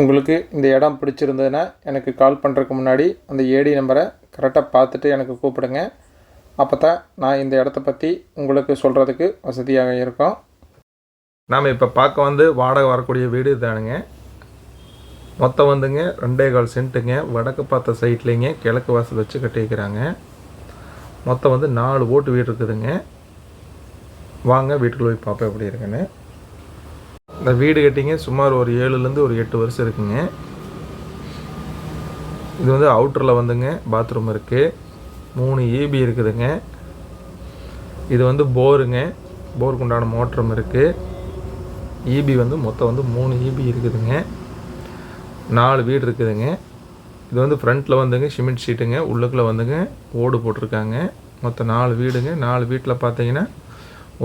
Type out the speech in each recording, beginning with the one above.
உங்களுக்கு இந்த இடம் பிடிச்சிருந்ததுன்னா எனக்கு கால் பண்ணுறதுக்கு முன்னாடி அந்த ஏடி நம்பரை கரெக்டாக பார்த்துட்டு எனக்கு கூப்பிடுங்க. அப்போ தான் நான் இந்த இடத்த பற்றி உங்களுக்கு சொல்கிறதுக்கு வசதியாக இருக்கும். நாம் இப்போ பார்க்க வந்து வாடகை வரக்கூடிய வீடு தானுங்க மொத்தம் வந்துங்க ரெண்டே கால் சென்ட்டுங்க. வடக்கு பார்த்த சைட்லேங்க கிழக்கு வாசல் வச்சு கட்டியிருக்கிறாங்க. மொத்தம் வந்து நாலு ஓட்டு வீடு இருக்குதுங்க. வாங்க வீட்டுக்குள்ள போய் பார்ப்பேன் எப்படி இருக்குன்னு. இந்த வீடு கட்டிங்க சுமார் ஒரு ஏழுலேருந்து ஒரு எட்டு வருஷம் இருக்குங்க. இது வந்து அவுட்டரில் வந்துங்க பாத்ரூம் இருக்குது மூணு ஈபி இருக்குதுங்க. இது வந்து போருங்க போருக்கு உண்டான மோட்டரும் இருக்குது ஈபி வந்து மொத்தம் வந்து மூணு ஈபி இருக்குதுங்க. நாலு வீடு இருக்குதுங்க. இது வந்து ஃப்ரண்ட்டில் வந்துங்க சிமெண்ட் ஷீட்டுங்க உள்ளுக்குள்ளே வந்துங்க ஓடு போட்டிருக்காங்க. மொத்தம் நாலு வீடுங்க. நாலு வீட்டில் பார்த்தீங்கன்னா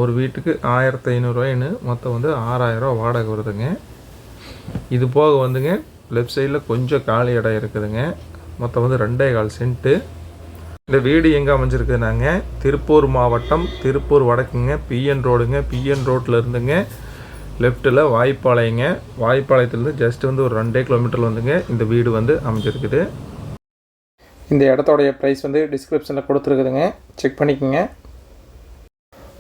ஒரு வீட்டுக்கு ஆயிரத்தி ஐநூறுரூவாயின்னு மொத்தம் வந்து ஆறாயிரரூவா வாடகை வருதுங்க. இது போக வந்துங்க லெஃப்ட் சைடில் கொஞ்சம் காலி இடம் இருக்குதுங்க. மொத்தம் வந்து ரெண்டே கால் சென்ட்டு இந்த வீடு எங்கே அமைஞ்சிருக்குதுனாங்க திருப்பூர் மாவட்டம் திருப்பூர் வடக்குங்க பிஎன் ரோடுங்க பிஎன் ரோட்டில் இருந்துங்க. லெஃப்ட்டில் வாய்ப்பாளையங்க. வாய்ப்பாளையத்துலேருந்து ஜஸ்ட் வந்து ஒரு ரெண்டே கிலோமீட்டர் வந்துங்க இந்த வீடு வந்து அமைஞ்சிருக்குது. இந்த இடத்தோடைய ப்ரைஸ் வந்து டிஸ்கிரிப்ஷனில் கொடுத்துருக்குதுங்க. செக் பண்ணிக்கோங்க.